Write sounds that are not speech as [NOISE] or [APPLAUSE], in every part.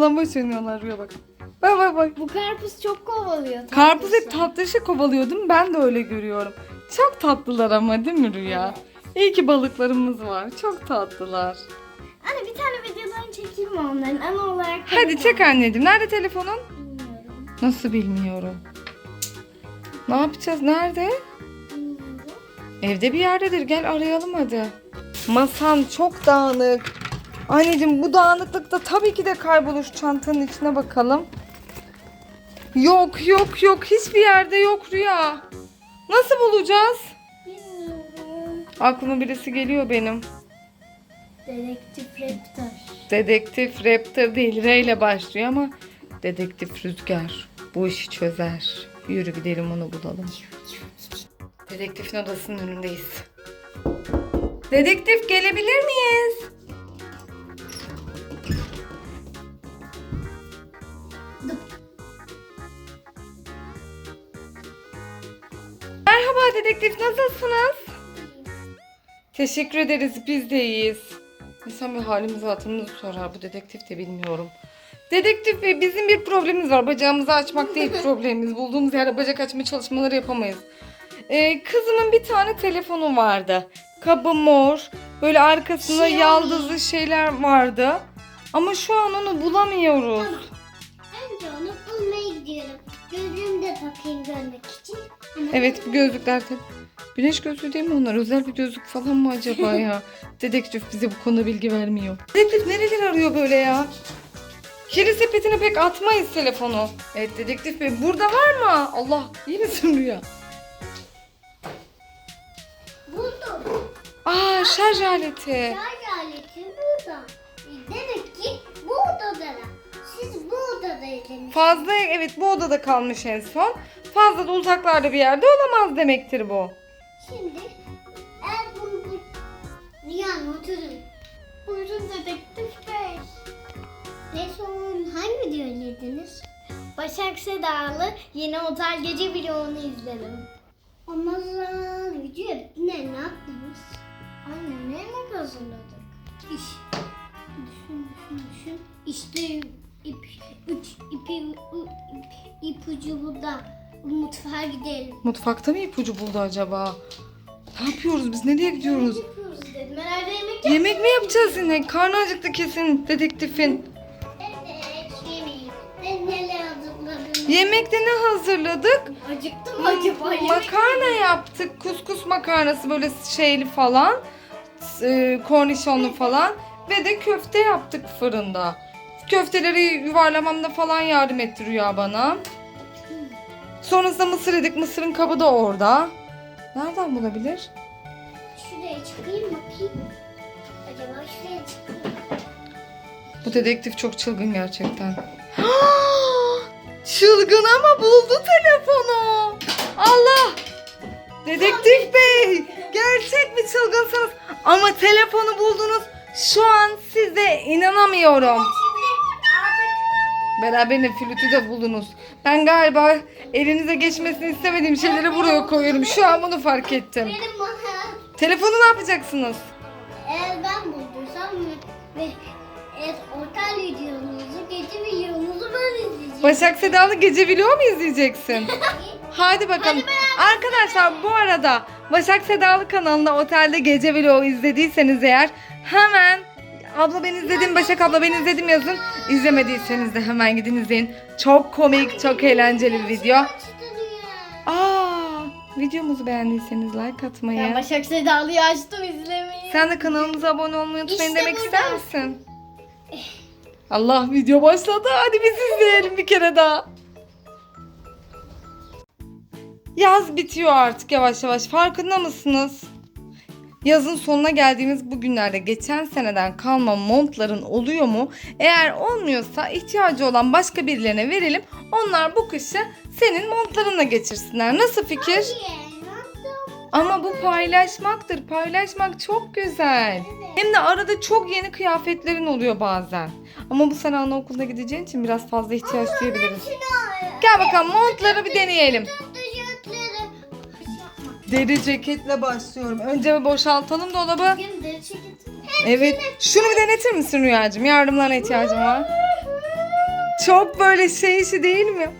Lambaç oynuyorlar Rüya bak. Bak bak bak. Bu karpuz çok kovalıyor. Karpuz hep tatlısı. tatlışa kovalıyor değil mi? Ben de öyle görüyorum. Çok tatlılar ama değil mi Rüya? İyi ki balıklarımız var. Çok tatlılar. Anne bir tane videolarını çekeyim mi onların? Ana olarak. Hadi çek anneciğim. Nerede telefonun? Bilmiyorum. Nasıl bilmiyorum. Ne yapacağız? Nerede? Bilmiyorum. Evde bir yerdedir. Gel arayalım hadi. Masan çok dağınık. Anneciğim bu dağınıklıkta tabii ki de kaybolur. Çantanın içine bakalım. Yok yok yok. Hiçbir yerde yok Rüya. Nasıl bulacağız? Bilmiyorum. Aklıma birisi geliyor benim. Dedektif Raptor. Dedektif Raptor değil. R ile başlıyor ama Dedektif Rüzgar. Bu işi çözer. Yürü gidelim onu bulalım. Dedektifin odasının önündeyiz. Dedektif gelebilir miyiz? Merhaba dedektif nasılsınız? Teşekkür ederiz biz de iyiyiz. İnsan bir halimizi hatırımızı sorar bu dedektif de bilmiyorum. Dedektif bey bizim bir problemimiz var. Bacağımızı açmak değil [LAUGHS] problemimiz. Bulduğumuz yerde bacak açma çalışmaları yapamayız. Ee, kızımın bir tane telefonu vardı. Kabı mor. Böyle arkasında Xiaomi. yaldızlı şeyler vardı. Ama şu an onu bulamıyoruz. Önce onu bulmaya gidiyorum. Gözlüğümü de takayım görmek için. Evet bu gözlükler tabii. Güneş gözlüğü değil mi onlar? Özel bir gözlük falan mı acaba ya? [LAUGHS] Dedektif bize bu konuda bilgi vermiyor. Dedektif nereler arıyor böyle ya? Kiri sepetine pek atmayız telefonu. Evet dedektif bey burada var mı? Allah iyi misin Rüya? Buldum. Aa şarj aleti. Şarj aleti burada. Demek ki bu odada. Siz bu odadaydınız. Fazla evet bu odada kalmış en son. Fazla da uzaklarda bir yerde olamaz demektir bu. Şimdi eğer bunu bu... Rüyanın oturun. Buyurun dedektif bey. Ne son hangi video izlediniz? Başak Seda'lı yeni otel gece vlogunu izledim. Ama video ne yaptınız? Anne ne yemek hazırladık? İş. Düşün düşün düşün. İşte ip, üç, ipi, ip, ipucu burada. Mutfağa gidelim. Mutfakta mı ipucu buldu acaba? Ne yapıyoruz biz? Nereye gidiyoruz? yapıyoruz dedim. Herhalde yemek Yemek mi yapacağız yine? Karnı acıktı kesin dedektifin. Evet, yemeği. Ben neler hazırladım? Yemekte ne hazırladık? Acıktım mı acaba? Yemek- Makarna yaptık. Kuskus makarnası böyle şeyli falan. E, kornişonlu falan. Ve de köfte yaptık fırında. Köfteleri yuvarlamamda falan yardım etti Rüya bana. Sonrasında mısır yedik. Mısırın kabı da orada. Nereden bulabilir? Şuraya çıkayım bakayım. Acaba şuraya çıkayım. Bu dedektif çok çılgın gerçekten. [GASPS] çılgın ama buldu telefonu. Allah! Dedektif bey! Gerçek mi çılgınsınız? Ama telefonu buldunuz. Şu an size inanamıyorum. Beraberinde flütü de buldunuz. Ben galiba elinize geçmesini istemediğim şeyleri buraya koyuyorum. Şu an bunu fark ettim. benim bana Telefonu ne yapacaksınız? eğer ben bulduysam ve, eğer otel videomuzu, gece videomuzu ben izleyeceğim. Başak Sedalı gece vlog mu izleyeceksin? [LAUGHS] Hadi bakalım. Arkadaşlar bu arada Başak Sedalı kanalında otelde gece vlogu izlediyseniz eğer hemen abla ben izledim Başak abla ben izledim yazın. İzlemediyseniz de hemen gidin izleyin. Çok komik, çok eğlenceli bir video. Aa, videomuzu beğendiyseniz like atmayı. Ben Başak Seda'lıyı açtım izlemeyi. Sen de kanalımıza abone olmayı unutmayın İşte demek burada. ister misin? Allah video başladı. Hadi biz izleyelim bir kere daha. Yaz bitiyor artık yavaş yavaş. Farkında mısınız? Yazın sonuna geldiğimiz bu günlerde geçen seneden kalma montların oluyor mu? Eğer olmuyorsa ihtiyacı olan başka birilerine verelim. Onlar bu kışı senin montlarınla geçirsinler. Nasıl fikir? Ama bu paylaşmaktır. Paylaşmak çok güzel. Hem de arada çok yeni kıyafetlerin oluyor bazen. Ama bu sene anaokuluna gideceğin için biraz fazla ihtiyaç duyabiliriz. Gel bakalım montları bir deneyelim. Deri ceketle başlıyorum. Önce bir boşaltalım dolabı. Evet. Şunu bir denetir misin Rüyacığım? Yardımlarına ihtiyacım var. Çok böyle şey işi değil mi?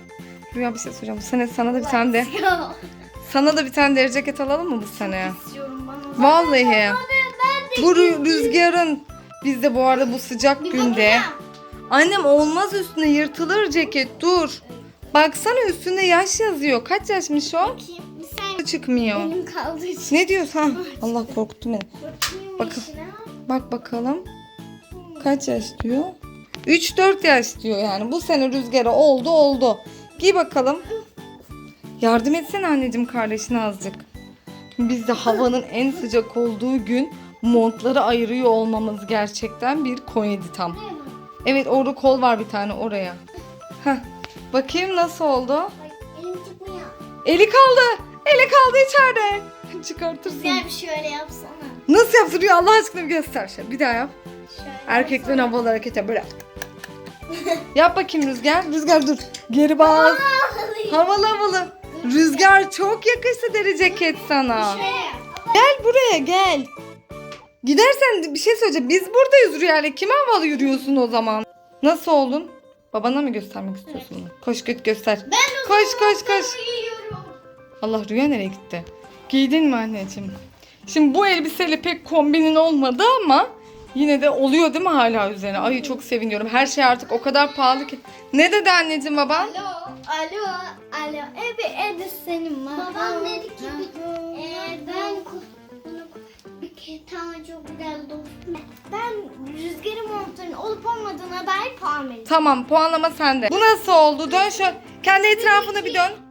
Rüya bir şey soracağım. Bu sene sana da bir tane de sana da bir tane deri ceket alalım mı bu sene? İstiyorum bana. Vallahi. Bu rü- rüzgarın biz de bu arada bu sıcak günde. Annem olmaz üstüne yırtılır ceket dur. Baksana üstünde yaş yazıyor. Kaç yaşmış o? Bakayım. Çıkmıyor. Elim kaldığı için. Ne diyorsun? Ha, Allah korkuttu beni. Bakın. Bak bakalım. Kaç yaş diyor? 3-4 yaş diyor yani. Bu sene rüzgara oldu oldu. Giy bakalım. Yardım etsene anneciğim kardeşine azıcık. Biz de havanın en sıcak olduğu gün montları ayırıyor olmamız gerçekten bir komedi tam. Evet orada kol var bir tane oraya. Heh. Bakayım nasıl oldu? Elim çıkmıyor. Eli kaldı. Eli kaldı içeride. [LAUGHS] Çıkartırsın. Gel bir şöyle yapsana. Nasıl yaptın Rüya Allah aşkına bir göster. Şey. Bir daha yap. Şöyle Erkeklerin havalı hareketi böyle. [LAUGHS] yap bakayım Rüzgar. Rüzgar dur. Geri bas. yapsana. Havalı havalı. Rüzgar çok yakıştı deri ceket sana. Şöyle yap. Gel buraya gel. Gidersen bir şey söyleyeceğim. Biz buradayız Rüya'yla. Kime havalı yürüyorsun o zaman? Nasıl oldun? Babana mı göstermek istiyorsun bunu? Koş git göster. Ben Koş koş koş. giyiyorum. Allah Rüya nereye gitti? Giydin mi anneciğim? Şimdi bu elbiseyle pek kombinin olmadı ama yine de oluyor değil mi hala üzerine? Ay çok seviniyorum. Her şey artık o kadar pahalı ki. Ne dedi anneciğim baban? Alo, alo, alo. Ebi Edi senin mi? Babam dedi ki eee ben bir tane çok güzel dostum. Ben rüzgarın montörün olup olmadığına dair puan vereceğim. Tamam puanlama sende. Bu nasıl oldu? Dön şu kendi etrafına bir dön.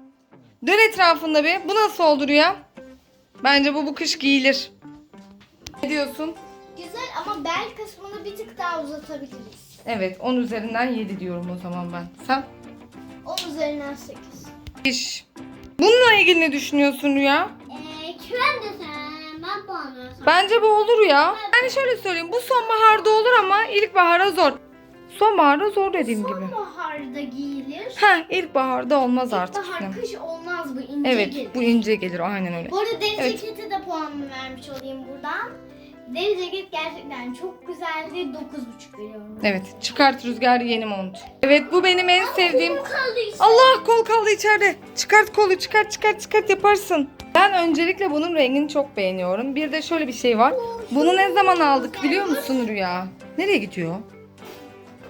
Dön etrafında bir. Bu nasıl oldu Rüya? Bence bu bu kış giyilir. Ne diyorsun? Güzel ama bel kısmını bir tık daha uzatabiliriz. Evet 10 üzerinden 7 diyorum o zaman ben. Sen? 10 üzerinden 8. İş. Bununla ilgili ne düşünüyorsun Rüya? Eee küren de sen, ben puan verirsem. Bence bu olur ya. Yani şöyle söyleyeyim. Bu sonbaharda olur ama ilkbahara zor. Sonbaharda zor dediğim gibi. Sonbaharda giyilir. Ha ilkbaharda olmaz artık. Bahar işte. kış olmaz bu ince Evet gelir. bu ince gelir aynen öyle. Bu arada deri Evet. cekete de puanımı vermiş olayım buradan. Deri ceket gerçekten çok güzeldi. 9.5 veriyorum. Evet çıkart rüzgar yeni mont. Evet bu benim en sevdiğim. Bu kaldı işte. Allah kol kaldı içeride. Çıkart kolu çıkart çıkart çıkart yaparsın. Ben öncelikle bunun rengini çok beğeniyorum. Bir de şöyle bir şey var. Bunu ne zaman aldık biliyor musun Rüya? Nereye gidiyor?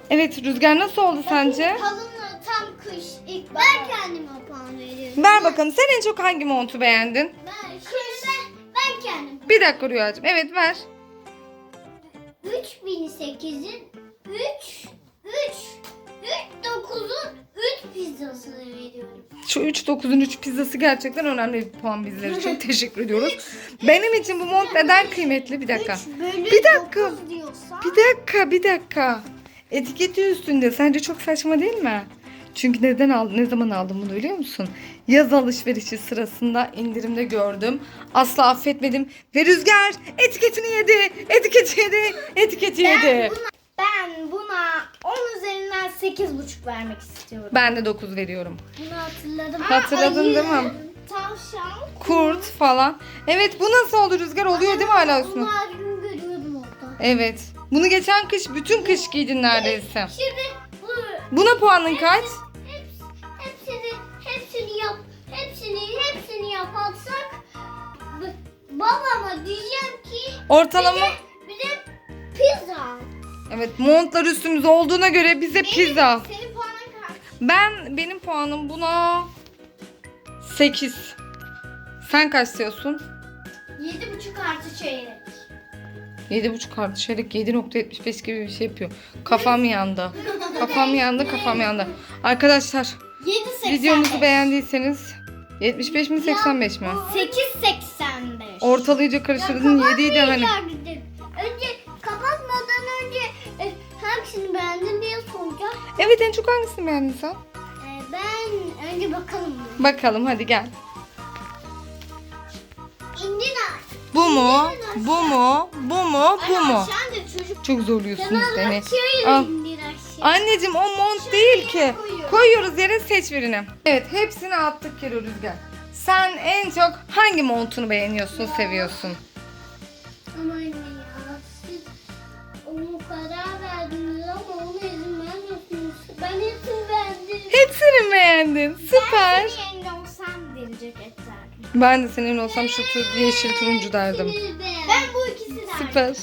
Evet Rüzgar nasıl oldu sence? Kalınlığı tam kış. İlk ben kendime puan veriyorum. Ver bakalım sen en çok hangi montu beğendin? Ben, şimdi ben, ben kendim. Bir dakika Rüyacığım. Evet ver. 3008'in 3 3 9'un 3 pizzasını veriyorum. Şu 3.9'un 3 pizzası gerçekten önemli bir puan bizler için. [LAUGHS] Teşekkür ediyoruz. Benim için bu mont neden kıymetli? Bir dakika. 3 bölü Bir dakika. 9 diyorsa. Bir dakika, bir dakika. Etiketi üstünde. Sence çok saçma değil mi? Çünkü neden aldın, ne zaman aldım bunu biliyor musun? Yaz alışverişi sırasında indirimde gördüm. Asla affetmedim. Ve Rüzgar etiketini yedi. Etiketi yedi. Etiketi Ben yedi. buna, ben buna 10 üzerinden 8,5 vermek istiyorum. Ben de 9 veriyorum. Bunu hatırladım. Hatırladın Ayı, değil mi? Tavşan. Kurt falan. Evet bu nasıl oldu Rüzgar? Oluyor değil mi hala üstüne? Bunu görüyordum orada. Evet. Bunu geçen kış bütün kış giydin neredeyse. Şimdi bu Buna puanın kaç? Heps, hepsini, hepsini yap, hepsini, hepsini yaparsak b- babama diyeceğim ki Ortalama. bir de pizza. Evet montlar üstümüzde olduğuna göre bize pizza. Senin puanın kaç? Ben benim puanım buna 8. Sen kaç diyorsun? Yedi buçuk artı çeyrek. 7.5 artı çeyrek 7.75 gibi bir şey yapıyor. Kafam yandı. Kafam yandı, kafam yandı. Arkadaşlar Yedi seksen videomuzu beğendiyseniz 75 mi 85 mi? Sekiz seksen beş. Ortalayıcı karıştırdın 7 idi hani. Önce kapatmadan önce e, hangisini beğendin diye soracağım. Evet en çok hangisini beğendin sen? E, ben önce bakalım. Bakalım hadi gel. Bu mu? Bu mu? Bu mu? Bu mu? Çok zorluyorsunuz beni. Al. Anneciğim o mont değil ki. Koyuyoruz yere seç birini. Evet hepsini attık kere Rüzgar. Sen en çok hangi montunu beğeniyorsun, seviyorsun? Aman ya siz onu karar verdiniz ama onu izin vermiyorsunuz. Ben hepsini derdin. Süper. Ben senin yerinde Ben de senin olsam şu tur, yeşil turuncu derdim. Ben bu ikisi derdim. Süper.